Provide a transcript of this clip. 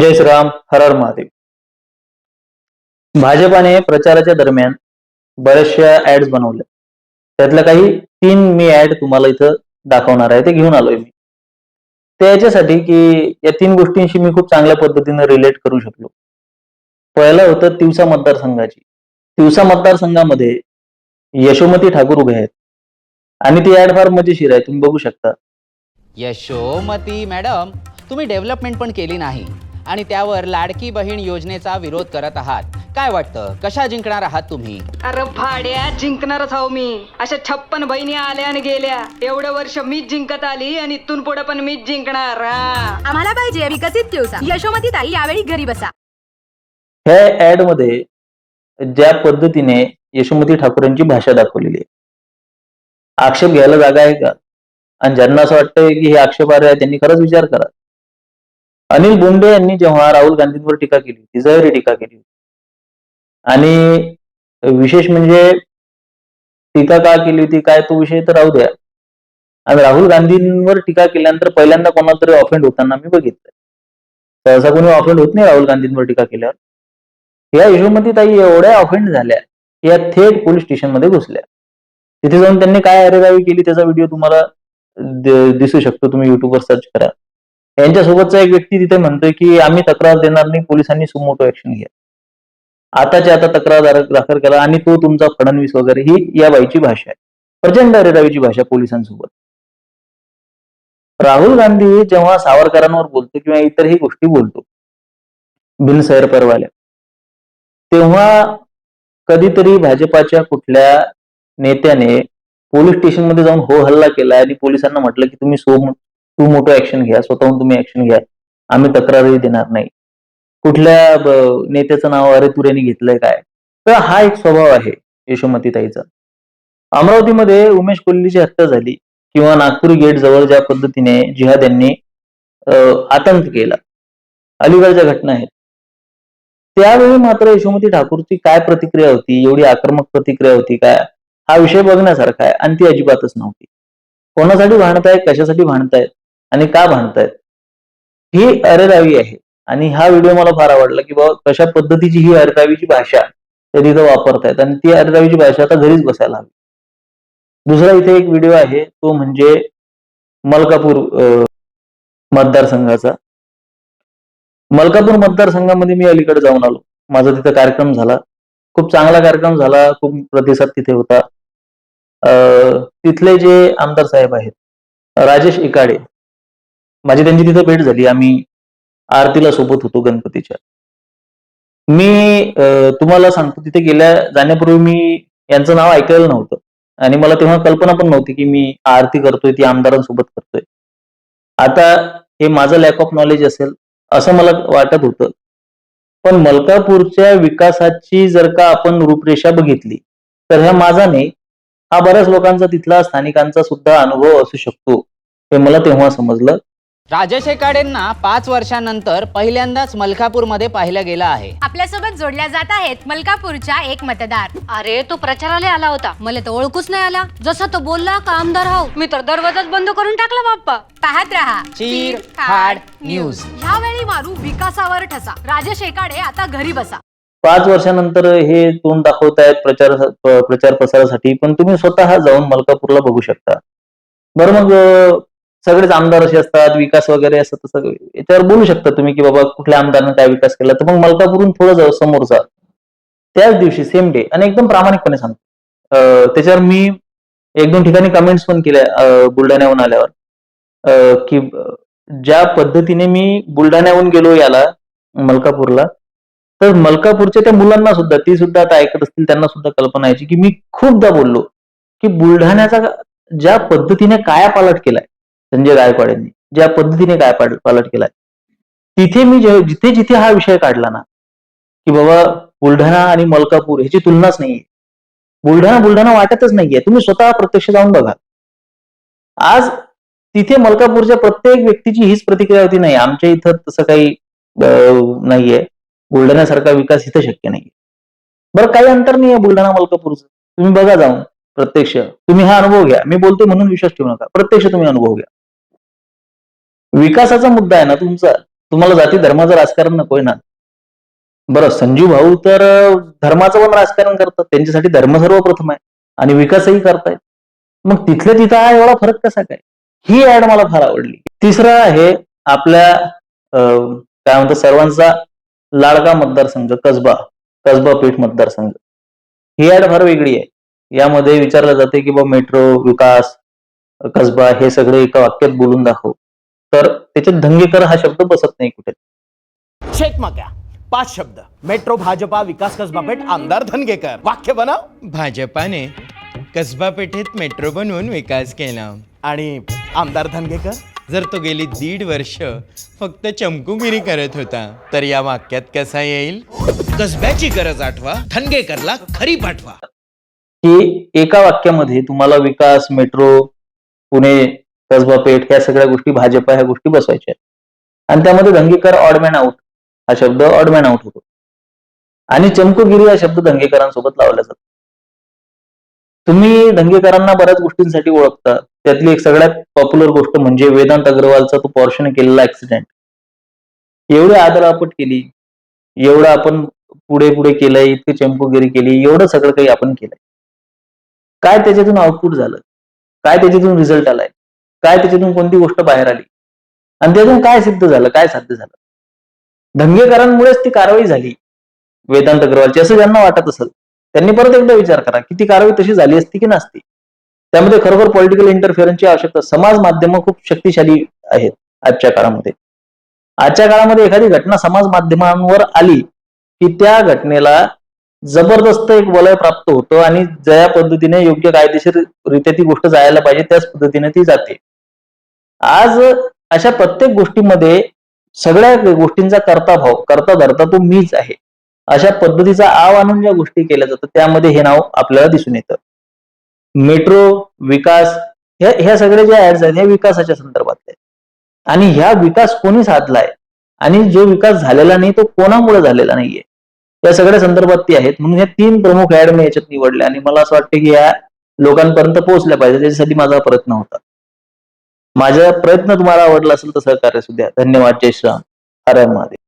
जय श्रीराम हर हर महादेव. भाजपाने प्रचाराच्या दरम्यान बऱ्याचशा ऍड्स बनवल्या त्यातल्या काही तीन मी ऍड तुम्हाला इथं दाखवणार आहे ते घेऊन आलोय मी. ते याच्यासाठी की या तीन गोष्टींशी मी खूप चांगल्या पद्धतीने रिलेट करू शकलो. पहिलं होतं तिवसा मतदारसंघाची. तिवसा मतदारसंघामध्ये यशोमती ठाकूर उभे आहेत. आणि ती ऍड फार मजेशीर आहे तुम्ही बघू शकता. यशोमती मॅडम तुम्ही डेव्हलपमेंट पण केली नाही. आणि त्यावर लाडकी बहीण योजनेचा विरोध करत आहात. काय वाटतं? कशा जिंकणार आहात तुम्ही? अरे भाड्या जिंकणारच आहो मी. अशा छप्पन बहिणी आल्या आणि गेल्या. एवढे वर्ष मीच जिंकत आली आणि इथून पुढे पण मीच जिंकणार हा. आम्हाला पाहिजे विकसित दिवसा. यशोमती ताई यावेळी घरी बसा. ह्या ऍडमध्ये ज्या पद्धतीने यशोमती ठाकूरांची भाषा दाखवलेली आहे. आक्षेप घ्यायला जागा आहे का? आणि ज्यांना असं वाटतंय की हे आक्षेपार्ह आहे त्यांनी खरंच विचार करा. अनिल बोंडे यांनी जेव्हा राहुल गांधींवर टीका केली होती जहरी टीका केली होती. आणि विशेष म्हणजे टीका का केली होती काय तो विषय तर राहू द्या. आणि राहुल गांधींवर टीका केल्यानंतर पहिल्यांदा कोणाला तरी ऑफेंड होताना मी बघितलंय. सहसा कोणी ऑफेंड होत नाही राहुल गांधींवर टीका केल्यावर. या यशोमती ताई एवढ्या ऑफेंड झाल्या की या थेट पोलीस स्टेशनमध्ये घुसल्या. तिथे जाऊन त्यांनी काय अरेरावी केली त्याचा व्हिडिओ तुम्हाला दिसू शकतो तुम्ही युट्यूबवर सर्च करा. यांच्यासोबतचा एक व्यक्ती तिथे म्हणतोय की आम्ही तक्रार देणार नाही पोलिसांनी सुमोटो ऍक्शन घ्या आताच्या आता तक्रार दाखल करा आणि तो तुमचा फडणवीस वगैरे ही या बाईची भाषा आहे. प्रचंड अरेरावीची भाषा पोलिसांसोबत. राहुल गांधी जेव्हा सावरकरांवर बोलतो किंवा इतरही गोष्टी बोलतो बिनसैर परवाल्या तेव्हा कधीतरी भाजपाच्या कुठल्या नेत्याने पोलीस स्टेशनमध्ये जाऊन हो हल्ला केला आणि पोलिसांना म्हटलं की तुम्ही सो तू मोठं ऍक्शन घ्या स्वतःहून तुम्ही ऍक्शन घ्या. आम्ही तक्रारही देणार नाही. कुठल्या नेत्याचं नाव अरे तुऱ्याने घेतलंय काय? तर हा एक स्वभाव आहे यशोमतीताईचा. अमरावतीमध्ये उमेश कोल्लीची हत्या झाली किंवा नागपूर गेट जवळ ज्या पद्धतीने जिहाद यांनी आतंक केला. अलीगडच्या घटना आहेत. त्यावेळी मात्र यशोमती ठाकूरची काय प्रतिक्रिया होती? एवढी आक्रमक प्रतिक्रिया होती काय हा विषय बघण्यासारखा आहे आणि ती अजिबातच नव्हती. कोणासाठी भांडतायत? कशासाठी भांडतायत? आणि का भांडतायत? ही अरेरावी आहे. आणि हा व्हिडिओ मला फार आवडला की बाबा कशा पद्धतीची ही अरेरावीची भाषा ते तिथं वापरतायत. आणि ती अरेरावीची भाषा आता घरीच बसायला हवी. दुसरा इथे एक व्हिडिओ आहे तो म्हणजे मलकापूर मतदारसंघाचा. मलकापूर मतदारसंघामध्ये मी अलीकडे जाऊन आलो. माझा तिथं कार्यक्रम झाला. खूप चांगला कार्यक्रम झाला. खूप प्रतिसाद तिथे होता. तिथले जे आमदार साहेब आहेत राजेश इकाडे माझी त्यांची तिथं भेट झाली. आम्ही आरतीला सोबत होतो गणपतीच्या. मी तुम्हाला सांगतो तिथे गेल्या जाण्यापूर्वी मी यांचं नाव ऐकलेलं नव्हतं. आणि मला तेव्हा कल्पना पण नव्हती की मी आरती करतोय ती आमदारांसोबत करतोय. आता हे माझं लॅक ऑफ नॉलेज असेल असं मला वाटत होतं. पण मलकापूरच्या विकासाची जर का आपण रूपरेषा बघितली तर ह्या माझा नाही हा बऱ्याच लोकांचा तिथला स्थानिकांचा सुद्धा अनुभव असू शकतो हे मला तेव्हा समजलं. राजेश एकाडेंना पाच वर्षांनंतर पहिल्यांदाच मलकापूरमध्ये पाहिलं गेलं आहे. आपल्यासोबत जोडल्या जात आहेत मलकापूरच्या एक मतदार. अरे तो प्रचाराला आला होता. मला तर ओळखूच नाही आला. जसा तो बोलला का आमदार हो? मी तर दरवाजाच बंद करून टाकला बाप्पा. पाहत रहा. चीर, फाड, न्यूज. ह्यावेळी मारू विकासावर ठसा. राजेश एकाडे आता घरी बसा. पाच वर्षानंतर हे तोंड दाखवतायत प्रचार प्रचार प्रसारासाठी पण तुम्ही स्वतः जाऊन मलकापूरला बघू शकता. बरं मग सगळेच आमदार असे असतात विकास वगैरे असं तसं याच्यावर बोलू शकता तुम्ही की बाबा कुठल्या आमदारानं काय विकास केला. तर मग मलकापूरून थोडं जाऊ समोर जा त्याच दिवशी सेम डे आणि एकदम प्रामाणिकपणे सांगतो. त्याच्यावर मी एक दोन ठिकाणी कमेंट्स पण केल्या बुलढाण्याहून आल्यावर. की अं, ज्या पद्धतीने मी बुलढाण्याहून गेलो याला मलकापूरला तर मलकापूरच्या त्या मुलांना सुद्धा ती सुद्धा आता ऐकत असतील त्यांना सुद्धा कल्पना यायची की मी खूपदा बोललो की बुलढाण्याचा ज्या पद्धतीने काया पालट केलाय संजय गायकवाड यांनी ज्या पद्धतीने काय पालट केलाय. तिथे मी जिथे जिथे हा विषय काढला ना की बाबा बुलढाणा आणि मलकापूर ह्याची तुलनाच नाहीये. बुलढाणा बुलढाणा वाटतच नाहीये. तुम्ही स्वतः प्रत्यक्ष जाऊन बघा. आज तिथे मलकापूरच्या प्रत्येक व्यक्तीची हीच प्रतिक्रिया होती नाही आमच्या इथं तसं काही नाहीये. बुलढाण्यासारखा विकास इथं शक्य नाहीये. बरं काही अंतर नाहीये बुलढाणा मलकापूरचं. तुम्ही बघा जाऊन प्रत्यक्ष. तुम्ही हा अनुभव घ्या. मी बोलतोय म्हणून विश्वास ठेवू नका. प्रत्यक्ष तुम्ही अनुभव घ्या. विकासाचा मुद्दा आहे ना तुमचा. तुम्हाला जाती धर्माचं राजकारण नकोय ना. बरं संजीव भाऊ तर धर्माचं पण राजकारण करतात. त्यांच्यासाठी धर्म सर्वप्रथम आहे. आणि विकासही करतायत. मग तिथल्या तिथं हा एवढा फरक कसा काय? ही ऍड मला फार आवडली. तिसरा आहे आपल्या काय म्हणतात सर्वांचा लाडका मतदारसंघ कसबा कसबा पेठ मतदारसंघ. ही ऍड फार वेगळी आहे. यामध्ये विचारलं जाते की बा मेट्रो विकास कसबा हे सगळे एका वाक्यात बोलून दाखव. तर त्याच्यात धंगेकर हा शब्द बसत नाही कुठे. पाच शब्द. मेट्रो भाजपा विकास कसबा पेठ आमदार धनगेकर. वाक्य बनव. भाजपाने कसबा पेठेत मेट्रो बनवून विकास केला. आणि आमदार धनगेकर? जर तो गेली दीड वर्ष फक्त चमकुगिरी करत होता तर या वाक्यात कसा येईल? कसब्याची गरज आठवा धनगेकरला खरी पाठवा. की एका वाक्यामध्ये तुम्हाला विकास मेट्रो पुणे कसबा पेठ ह्या सगळ्या गोष्टी भाजपा ह्या गोष्टी बसवायच्या आणि त्यामध्ये दंगेकर ऑडमॅन आउट हा शब्द ऑडमॅन आउट होतो. आणि चमकोगिरी हा शब्द दंगेकरांसोबत लावला जातो. तुम्ही दंगेकरांना बऱ्याच गोष्टींसाठी ओळखता. त्यातली एक सगळ्यात पॉप्युलर गोष्ट म्हणजे वेदांत अग्रवालचा तो पॉर्शन केलेला ऍक्सिडेंट एवढी आदरापट केली. एवढं आपण पुढे पुढे केलंय इतकी चमकोगिरी केली. एवढं सगळं काही आपण केलंय. काय त्याच्यातून आउटपुट झालं? काय त्याच्यातून रिझल्ट आलाय? काय त्याच्यातून कोणती गोष्ट बाहेर आली? आणि त्यातून काय सिद्ध झालं? काय साध्य झालं? दंगेकरांमुळेच ती कारवाई झाली. वेदांत अग्रवालची असं ज्यांना वाटत असेल त्यांनी परत एकदा विचार करा की ती कारवाई तशी झाली असती की नसती. त्यामध्ये खरोखर पॉलिटिकल इंटरफिअरन्सची आवश्यकता समाज माध्यमं खूप शक्तिशाली आहेत आजच्या काळामध्ये. आजच्या काळामध्ये एखादी घटना समाज माध्यमांवर आली की त्या घटनेला जबरदस्त एक वलय प्राप्त होतं आणि ज्या पद्धतीने योग्य कायदेशीर रित्या ती गोष्ट जायला पाहिजे त्याच पद्धतीने ती जाते. आज अशा प्रत्येक गोष्टीमध्ये सगळ्या गोष्टींचा करता भाव करता धरता तो मीच आहे. अशा पद्धतीचा आव आणून ज्या गोष्टी केल्या जातात त्यामध्ये हे नाव आपल्याला दिसून येतं. मेट्रो विकास ह्या ह्या सगळ्या ज्या ऍड्स आहेत ह्या विकासाच्या संदर्भात आणि ह्या विकास कोणी साधलाय? आणि जो विकास झालेला नाही तो कोणामुळे झालेला नाहीये? या सगळ्या संदर्भात ती आहेत. म्हणून ह्या तीन प्रमुख ऍड मी याच्यात निवडल्या. आणि मला असं वाटतं की या लोकांपर्यंत पोहोचल्या पाहिजे. त्याच्यासाठी माझा प्रयत्न होता. माझा प्रयत्न तुम्हाला आवडला असेल तर सहकार्य सुद्धा धन्यवाद. जय श्राम हरे महादेव.